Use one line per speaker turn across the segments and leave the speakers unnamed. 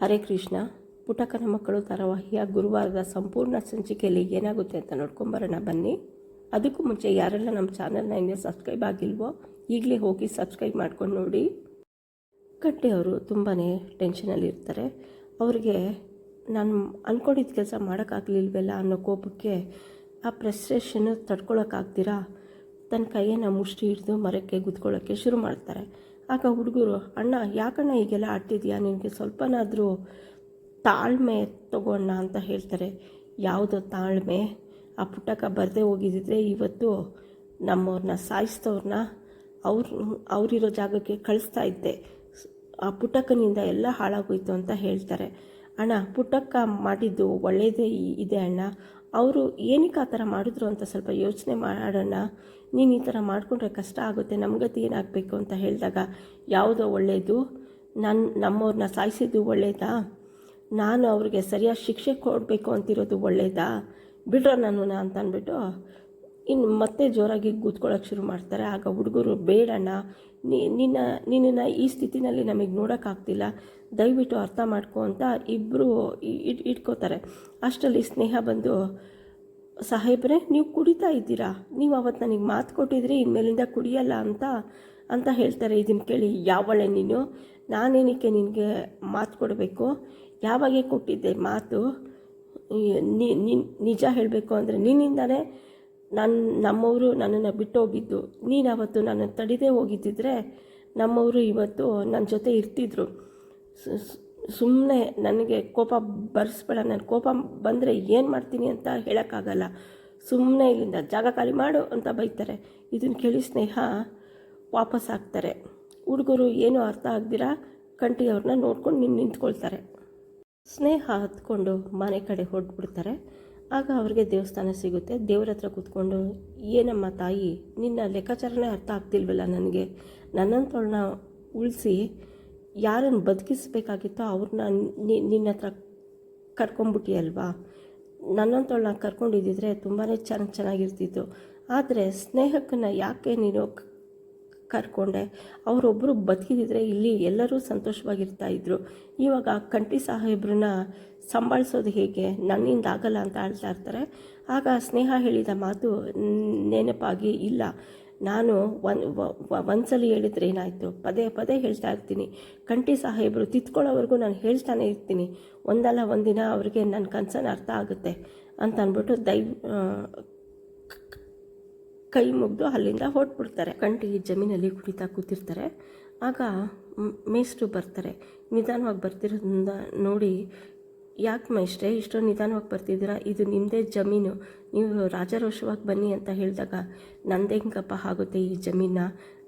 ಹರೇ ಕೃಷ್ಣ, ಪುಟಕನ ಮಕ್ಕಳು ಧಾರಾವಾಹಿಯ ಗುರುವಾರದ ಸಂಪೂರ್ಣ ಸಂಚಿಕೆಯಲ್ಲಿ ಏನಾಗುತ್ತೆ ಅಂತ ನೋಡ್ಕೊಂಬರೋಣ ಬನ್ನಿ. ಅದಕ್ಕೂ ಮುಂಚೆ ಯಾರೆಲ್ಲ ನಮ್ಮ ಚಾನಲ್ನ ಇನ್ನೂ ಸಬ್ಸ್ಕ್ರೈಬ್ ಆಗಿಲ್ವೋ, ಈಗಲೇ ಹೋಗಿ ಸಬ್ಸ್ಕ್ರೈಬ್ ಮಾಡ್ಕೊಂಡು ನೋಡಿ. ಕಟ್ಟೆ ಅವರು ತುಂಬಾ ಟೆನ್ಷನಲ್ಲಿರ್ತಾರೆ ಅವ್ರಿಗೆ ನಾನು ಅಂದ್ಕೊಂಡಿದ್ದ ಕೆಲಸ ಮಾಡೋಕ್ಕಾಗಲಿಲ್ವಲ್ಲ ಅನ್ನೋ ಕೋಪಕ್ಕೆ ಆ ಪ್ರೆಸ್ಟ್ರೇಷನ್ನು ತಡ್ಕೊಳಕ್ಕಾಗ್ದಿರಾ? ತನ್ನ ಕೈಯನ್ನು ಮುಷ್ಟಿ ಹಿಡಿದು ಮರಕ್ಕೆ ಗುದ್ಕೊಳ್ಳೋಕ್ಕೆ ಶುರು ಮಾಡ್ತಾರೆ. ಆಗ ಹುಡುಗರು, ಅಣ್ಣ, ಯಾಕಣ್ಣ ಹೀಗೆಲ್ಲ ಆಡ್ತಿದ್ಯಾ? ನಿನಗೆ ಸ್ವಲ್ಪನಾದರೂ ತಾಳ್ಮೆ ತಗೋಣ ಅಂತ ಹೇಳ್ತಾರೆ. ಯಾವುದೋ ತಾಳ್ಮೆ? ಆ ಪುಟಕ ಬರದೇ ಹೋಗಿದ್ದಿದ್ರೆ ಇವತ್ತು ನಮ್ಮವ್ರನ್ನ ಸಾಯಿಸ್ತವ್ರನ್ನ ಅವ್ರು, ಅವರಿರೋ ಜಾಗಕ್ಕೆ ಕಳಿಸ್ತಾ ಇದ್ದೆ. ಆ ಪುಟಕನಿಂದ ಎಲ್ಲ ಹಾಳಾಗೋಯ್ತು ಅಂತ ಹೇಳ್ತಾರೆ. ಅಣ್ಣ, ಪುಟ್ಟಕ್ಕ ಮಾಡಿದ್ದು ಒಳ್ಳೆಯದೇ ಇದೆ ಅಣ್ಣ. ಅವರು ಏನಕ್ಕೆ ಆ ಥರ ಮಾಡಿದ್ರು ಅಂತ ಸ್ವಲ್ಪ ಯೋಚನೆ ಮಾಡೋಣ. ನೀನು ಈ ಥರ ಮಾಡಿಕೊಂಡ್ರೆ ಕಷ್ಟ ಆಗುತ್ತೆ. ನಮ್ಗತಿ ಏನಾಗಬೇಕು? ಅಂತ ಹೇಳಿದಾಗ, ಯಾವುದೋ ಒಳ್ಳೆಯದು ನನ್ನ ನಮ್ಮವ್ರನ್ನ ಸಾಯಿಸಿದ್ದು ಒಳ್ಳೆಯದಾ ನಾನು ಅವ್ರಿಗೆ ಸರಿಯಾಗಿ ಶಿಕ್ಷೆ ಕೊಡಬೇಕು ಅಂತಿರೋದು ಒಳ್ಳೆಯದಾ ಬಿಡ್ರ ನಾನು ಅಂತ ಅಂದ್ಬಿಟ್ಟು ಇನ್ನು ಮತ್ತೆ ಜೋರಾಗಿ ಕೂತ್ಕೊಳ್ಳೋಕೆ ಶುರು ಮಾಡ್ತಾರೆ. ಆಗ ಹುಡುಗರು ಬೇಡಣ್ಣ ನಿನ್ನ, ನಿನ್ನನ್ನು ಈ ಸ್ಥಿತಿನಲ್ಲಿ ನಮಗೆ ನೋಡೋಕ್ಕಾಗ್ತಿಲ್ಲ ದಯವಿಟ್ಟು ಅರ್ಥ ಮಾಡ್ಕೊ ಅಂತ ಇಬ್ಬರು ಇಟ್, ಇಟ್ಕೋತಾರೆ. ಅಷ್ಟರಲ್ಲಿ ಸ್ನೇಹ ಬಂದು, ಸಾಹೇಬ್ರೆ, ನೀವು ಕುಡಿತಾ ಇದ್ದೀರಾ? ನೀವು ಅವತ್ತು ನನಗೆ ಮಾತು ಕೊಟ್ಟಿದ್ರಿ, ಇನ್ಮೇಲಿಂದ ಕುಡಿಯಲ್ಲ ಅಂತ ಅಂತ ಹೇಳ್ತಾರೆ. ಇದನ್ನು ಕೇಳಿ, ಯಾವಳೆ ನೀನು? ನಾನೇನಕ್ಕೆ ನಿನಗೆ ಮಾತು ಕೊಡಬೇಕು? ಯಾವಾಗೆ ಕೊಟ್ಟಿದ್ದೆ ಮಾತು? ನಿಜ ಹೇಳಬೇಕು ಅಂದರೆ ನಿನ್ನಿಂದಾನೇ ನನ್ನ ನಮ್ಮವರು ನನ್ನನ್ನು ಬಿಟ್ಟು ಹೋಗಿದ್ದು ನೀನು ಅವತ್ತು ನನ್ನನ್ನು ತಡಿದೇ ಹೋಗಿದ್ದಿದ್ರೆ ನಮ್ಮವರು ಇವತ್ತು ನನ್ನ ಜೊತೆ ಇರ್ತಿದ್ರು. ಸುಮ್ಮನೆ ನನಗೆ ಕೋಪ ಬರ್ಸ್ಬೇಡ. ನನ್ನ ಕೋಪ ಬಂದರೆ ಏನು ಮಾಡ್ತೀನಿ ಅಂತ ಹೇಳೋಕ್ಕಾಗಲ್ಲ. ಸುಮ್ಮನೆ ಇಲ್ಲಿಂದ ಜಾಗ ಖಾಲಿ ಮಾಡು ಅಂತ ಬೈತಾರೆ. ಇದನ್ನು ಕೇಳಿ ಸ್ನೇಹ ವಾಪಸ್ ಆಗ್ತಾರೆ. ಹುಡುಗರು ಏನೂ ಅರ್ಥ ಆಗ್ದಿರ? ಕಂಟಿ ಅವ್ರನ್ನ ನೋಡ್ಕೊಂಡು ನಿನ್ನ ನಿಂತ್ಕೊಳ್ತಾರೆ. ಸ್ನೇಹ ಹತ್ಕೊಂಡು ಮನೆ ಕಡೆ ಹೊರಟ್ಬಿಡ್ತಾರೆ ಆಗ ಅವ್ರಿಗೆ ದೇವಸ್ಥಾನ ಸಿಗುತ್ತೆ. ದೇವ್ರ ಹತ್ರ ಕೂತ್ಕೊಂಡು, ಏನಮ್ಮ ತಾಯಿ, ನಿನ್ನ ಲೆಕ್ಕಾಚಾರನೇ ಅರ್ಥ ಆಗ್ತಿಲ್ವಲ್ಲ ನನಗೆ? ನನ್ನಂತವಳನ್ನ ಉಳಿಸಿ ಯಾರನ್ನು ಬದುಕಿಸ್ಬೇಕಾಗಿತ್ತೋ ಅವ್ರನ್ನ ನಿನ್ನ ಹತ್ರ ಕರ್ಕೊಂಬಿಟ್ಟಿಯಲ್ವಾ ನನ್ನಂತವಳನ್ನ ಕರ್ಕೊಂಡಿದ್ದಿದ್ರೆ ತುಂಬಾ ಚೆನ್ನಾಗಿ ಚೆನ್ನಾಗಿರ್ತಿತ್ತು. ಆದರೆ ಸ್ನೇಹಕ್ಕನ್ನು ಯಾಕೆ ನೀನು ಕರ್ಕೊಂಡೆ. ಅವರೊಬ್ಬರು ಬದುಕಿದಿದ್ರೆ ಇಲ್ಲಿ ಎಲ್ಲರೂ ಸಂತೋಷವಾಗಿರ್ತಾ ಇದ್ರು. ಇವಾಗ ಕಂಟಿ ಸಾಹೇಬ್ರನ್ನ ಸಂಭಾಳಿಸೋದು ಹೇಗೆ? ನನ್ನಿಂದ ಆಗಲ್ಲ ಅಂತ ಹೇಳ್ತಾ ಇರ್ತಾರೆ. ಆಗ ಸ್ನೇಹ ಹೇಳಿದ ಮಾತು ನೆನಪಾಗಿ ಇಲ್ಲ. ನಾನು ಒಂದು ಒಂದ್ಸಲ ಹೇಳಿದ್ರೆ ಏನಾಯಿತು? ಪದೇ ಪದೇ ಹೇಳ್ತಾ ಇರ್ತೀನಿ. ಕಂಟಿ ಸಾಹೇಬರು ತಿತ್ಕೊಳ್ಳೋವರೆಗೂ ನಾನು ಹೇಳ್ತಾನೆ ಇರ್ತೀನಿ. ಒಂದಲ್ಲ ಒಂದಿನ ಅವರಿಗೆ ನನ್ನ ಕನ್ಸನ್ನು ಅರ್ಥ ಆಗುತ್ತೆ ಅಂತ ಅಂದ್ಬಿಟ್ಟು ದೈ ಕೈ ಮುಗಿದು ಅಲ್ಲಿಂದ ಹೊರಟ್ಬಿಡ್ತಾರೆ. ಕಂಟಿ ಜಮೀನಲ್ಲಿ ಕುಡಿತಾ ಕೂತಿರ್ತಾರೆ. ಆಗ ಮೇಸ್ಟ್ರು ಬರ್ತಾರೆ. ನಿಧಾನವಾಗಿ ಬರ್ತಿರೋದ್ರಿಂದ ನೋಡಿ, ಯಾಕೆ ಮೇಷ್ಟ್ರೆ ಇಷ್ಟೊಂದು ನಿಧಾನವಾಗಿ ಬರ್ತಿದ್ದೀರಾ? ಇದು ನಿಮ್ಮದೇ ಜಮೀನು. ನೀವು ರಾಜಾರೋಷವಾಗಿ ಬನ್ನಿ ಅಂತ ಹೇಳಿದಾಗ, ನಂದು ಆಗುತ್ತೆ ಈ ಜಮೀನ?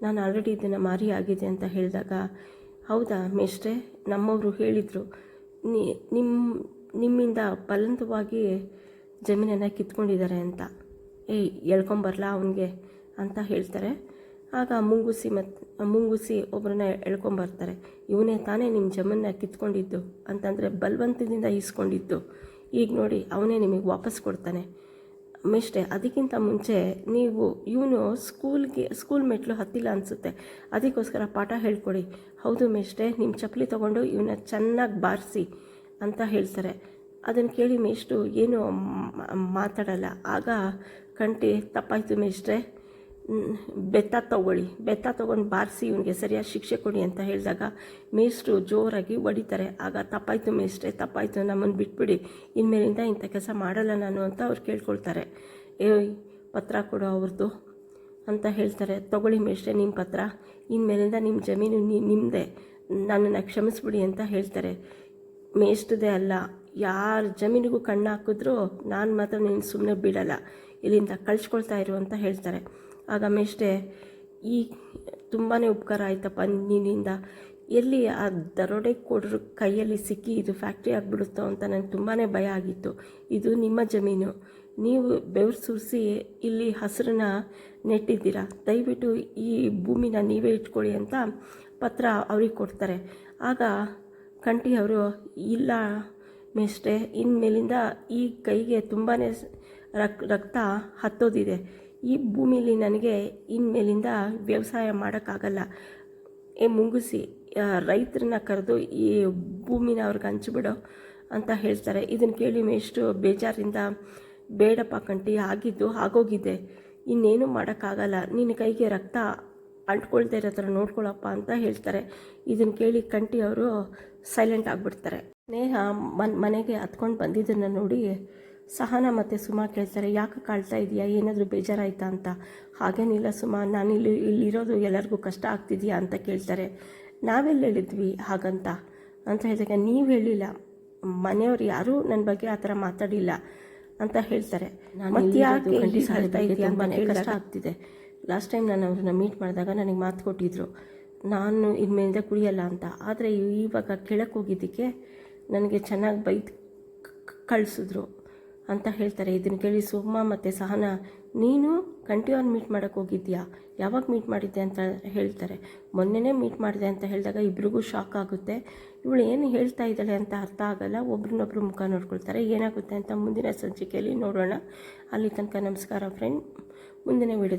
ನಾನು ಆಲ್ರೆಡಿ ಇದನ್ನು ಮಾರಿ ಆಗಿದೆ ಅಂತ ಹೇಳಿದಾಗ, ಹೌದಾ ಮೇಷ್ಟ್ರೆ? ನಮ್ಮವರು ಹೇಳಿದರು. ನಿಮ್ಮ ನಿಮ್ಮಿಂದ ಬಲಂತವಾಗಿ ಜಮೀನನ್ನು ಕಿತ್ಕೊಂಡಿದ್ದಾರೆ ಅಂತ. ಏಯ್, ಎಳ್ಕೊಂಬರ್ಲಾ ಅವನಿಗೆ ಅಂತ ಹೇಳ್ತಾರೆ. ಆಗ ಮುಂಗುಸಿ ಮತ್ತು ಮುಂಗುಸಿ ಒಬ್ಬರನ್ನ ಎಳ್ಕೊಂಬರ್ತಾರೆ. ಇವನೇ ತಾನೇ ನಿಮ್ಮ ಜಮನ್ನ ಕಿತ್ಕೊಂಡಿದ್ದು? ಅಂತಂದರೆ ಬಲವಂತದಿಂದ ಈಸ್ಕೊಂಡಿದ್ದು. ಈಗ ನೋಡಿ, ಅವನೇ ನಿಮಗೆ ವಾಪಸ್ ಕೊಡ್ತಾನೆ. ಮೇಷ್ಟ್ರೆ, ಅದಕ್ಕಿಂತ ಮುಂಚೆ ನೀವು, ಇವನು ಸ್ಕೂಲ್ಗೆ, ಸ್ಕೂಲ್ ಮೆಟ್ಲು ಹತ್ತಿಲ್ಲ ಅನಿಸುತ್ತೆ. ಅದಕ್ಕೋಸ್ಕರ ಪಾಠ ಹೇಳ್ಕೊಡಿ. ಹೌದು ಮೇಷ್ಟ್ರೆ ನಿಮ್ಮ ಚಪ್ಪಲಿ ತೊಗೊಂಡು ಇವನ್ನ ಚೆನ್ನಾಗಿ ಬಾರಿಸಿ ಅಂತ ಹೇಳ್ತಾರೆ. ಅದನ್ನು ಕೇಳಿ ಮೇಷ್ಟ್ರು, ಏನು ಮಾತಾಡಲ್ಲ. ಆಗ ಕಂಟಿ ತಪ್ಪಾಯಿತು ಮೇಷ್ಟ್ರೆ. ಬೆತ್ತ ತಗೊಳ್ಳಿ. ಬೆತ್ತ ತೊಗೊಂಡು ಬಾರಿಸಿ ಇವನಿಗೆ ಸರಿಯಾಗಿ ಶಿಕ್ಷೆ ಕೊಡಿ ಅಂತ ಹೇಳಿದಾಗ ಮೇಷ್ಟ್ರು ಜೋರಾಗಿ ಹೊಡಿತಾರೆ. ಆಗ, ತಪ್ಪಾಯಿತು ಮೇಷ್ಟ್ರೆ, ತಪ್ಪಾಯಿತು. ನಮ್ಮನ್ನು ಬಿಟ್ಬಿಡಿ. ಇನ್ಮೇಲಿಂದ ಇಂಥ ಕೆಲಸ ಮಾಡಲ್ಲ ನಾನು ಅಂತ ಅವ್ರು ಕೇಳ್ಕೊಳ್ತಾರೆ. ಏ ಪತ್ರ ಕೊಡು ಅವ್ರದ್ದು ಅಂತ ಹೇಳ್ತಾರೆ. ತಗೊಳ್ಳಿ ಮೇಷ್ಟ್ರೆ ನಿಮ್ಮ ಪತ್ರ. ಇನ್ಮೇಲಿಂದ ನಿಮ್ಮ ಜಮೀನು ನಿಮ್ಮದೇ ನನ್ನನ್ನು ಕ್ಷಮಿಸ್ಬಿಡಿ ಅಂತ ಹೇಳ್ತಾರೆ. ಮೇಷ್ಟ್ರದೇ ಅಲ್ಲ ಯಾರ ಜಮೀನಿಗೂ ಕಣ್ಣು ಹಾಕಿದ್ರು ನಾನು ಮಾತ್ರ ನೀನು ಸುಮ್ಮನೆ ಬಿಡಲ್ಲ. ಇಲ್ಲಿಂದ ಕಳ್ಸ್ಕೊಳ್ತಾ ಇರು ಅಂತ ಹೇಳ್ತಾರೆ. ಆಗ ಮೇಷ್ಟೆ ಈ ತುಂಬಾ ಉಪಕಾರ ಆಯ್ತಪ್ಪ ನಿನ್ನಿಂದ. ಎಲ್ಲಿ ಆ ದರೋಡೆ ಕೊಡ್ರ ಕೈಯಲ್ಲಿ ಸಿಕ್ಕಿ ಇದು ಫ್ಯಾಕ್ಟ್ರಿ ಆಗಿಬಿಡುತ್ತೋ ಅಂತ ನನಗೆ ತುಂಬಾ ಭಯ ಆಗಿತ್ತು. ಇದು ನಿಮ್ಮ ಜಮೀನು. ನೀವು ಬೆವರು ಸುರಿಸಿ ಇಲ್ಲಿ ಹಸಿರನ್ನ ನೆಟ್ಟಿದ್ದೀರಾ? ದಯವಿಟ್ಟು ಈ ಭೂಮಿನ ನೀವೇ ಇಟ್ಕೊಳ್ಳಿ ಅಂತ ಪತ್ರ ಅವ್ರಿಗೆ ಕೊಡ್ತಾರೆ. ಆಗ ಕಂಟಿ ಅವರು, ಇಲ್ಲ ಮೇಷ್ಟ್ರೆ ಇನ್ಮೇಲಿಂದ ಈ ಕೈಗೆ ತುಂಬಾ ರಕ್, ರಕ್ತ ಹತ್ತೋದಿದೆ. ಈ ಭೂಮಿಲಿ ನನಗೆ ಇನ್ಮೇಲಿಂದ ವ್ಯವಸಾಯ ಮಾಡೋಕ್ಕಾಗಲ್ಲ. ಏ, ಮುಂಗುಸಿ ರೈತರನ್ನ ಕರೆದು ಈ ಭೂಮಿನ ಅವ್ರಿಗೆ ಹಂಚಿಬಿಡು ಅಂತ ಹೇಳ್ತಾರೆ. ಇದನ್ನು ಕೇಳಿ ಎಷ್ಟು ಬೇಜಾರಿಂದ, ಬೇಡಪ್ಪ ಕಂಟಿ, ಆಗಿದ್ದು, ಆಗೋಗಿದೆ. ಇನ್ನೇನು ಮಾಡೋಕ್ಕಾಗಲ್ಲ. ನಿನ್ನ ಕೈಗೆ ರಕ್ತ ಅಂಟ್ಕೊಳ್ತಾ ಇರೋ ಥರ ನೋಡ್ಕೊಳಪ್ಪ ಅಂತ ಹೇಳ್ತಾರೆ. ಇದನ್ನು ಕೇಳಿ ಕಂಟಿ ಅವರು ಸೈಲೆಂಟ್ ಆಗಿಬಿಡ್ತಾರೆ. ನೇಹ ಮನ್ ಮನೆಗೆ ಹತ್ಕೊಂಡು ಬಂದಿದ್ದನ್ನು ನೋಡಿ ಸಹನ ಮತ್ತು ಸುಮಾ ಕೇಳ್ತಾರೆ ಯಾಕೆ ಕಾಳ್ತಾ ಇದೆಯಾ? ಏನಾದರೂ ಬೇಜಾರಾಯ್ತಾ ಅಂತ? ಹಾಗೇನಿಲ್ಲ ಸುಮಾ ನಾನು ಇಲ್ಲಿ ಇಲ್ಲಿರೋದು ಎಲ್ಲರಿಗೂ ಕಷ್ಟ ಆಗ್ತಿದೆಯಾ? ಅಂತ ಕೇಳ್ತಾರೆ. ನಾವೆಲ್ಲಿ ಹೇಳಿದ್ವಿ ಹಾಗಂತ? ಅಂತ ಹೇಳಿದಾಗ ನೀವು ಹೇಳಿಲ್ಲ. ಮನೆಯವ್ರು ಯಾರೂ ನನ್ನ ಬಗ್ಗೆ ಆ ಥರ ಮಾತಾಡಿಲ್ಲ. ಅಂತ ಹೇಳ್ತಾರೆ. ಮತ್ತೆ ಯಾಕೆ ಕಷ್ಟ ಆಗ್ತಿದೆ. ಲಾಸ್ಟ್ ಟೈಮ್ ನಾನು ಅವ್ರನ್ನ ಮೀಟ್ ಮಾಡಿದಾಗ ನನಗೆ ಮಾತು ಕೊಟ್ಟಿದ್ದರು ನಾನು ಇನ್ಮೇಲಿಂದ ಕುಡಿಯಲ್ಲ ಅಂತ. ಆದರೆ ಇವಾಗ ಕೆಳಕ್ಕೆ ಹೋಗಿದ್ದಕ್ಕೆ ನನಗೆ ಚೆನ್ನಾಗಿ ಬೈದು ಕಳಿಸಿದ್ರು ಅಂತ ಹೇಳ್ತಾರೆ. ಇದನ್ನು ಕೇಳಿ ಸುಮ್ಮ ಮತ್ತು ಸಹನ, ನೀನು ಕಂಟಿನ್ಯೂ ಮೀಟ್ ಮಾಡೋಕ್ಕೆ ಹೋಗಿದ್ಯಾ? ಯಾವಾಗ ಮೀಟ್ ಮಾಡಿದ್ದೆ ಅಂತ ಹೇಳ್ತಾರೆ. ಮೊನ್ನೆನೇ ಮೀಟ್ ಮಾಡಿದೆ ಅಂತ ಹೇಳಿದಾಗ ಇಬ್ರಿಗೂ ಶಾಕ್ ಆಗುತ್ತೆ. ಇವಳು ಏನು ಹೇಳ್ತಾ ಇದ್ದಾಳೆ ಅಂತ ಅರ್ಥ ಆಗಲ್ಲ. ಒಬ್ರನ್ನೊಬ್ರು ಮುಖ ನೋಡ್ಕೊಳ್ತಾರೆ. ಏನಾಗುತ್ತೆ ಅಂತ ಮುಂದಿನ ಸಂಚಿಕೆಯಲ್ಲಿ ನೋಡೋಣ. ಅಲ್ಲಿ ತನಕ ನಮಸ್ಕಾರ ಫ್ರೆಂಡ್ ಮುಂದಿನ ವಿಡಿಯೋ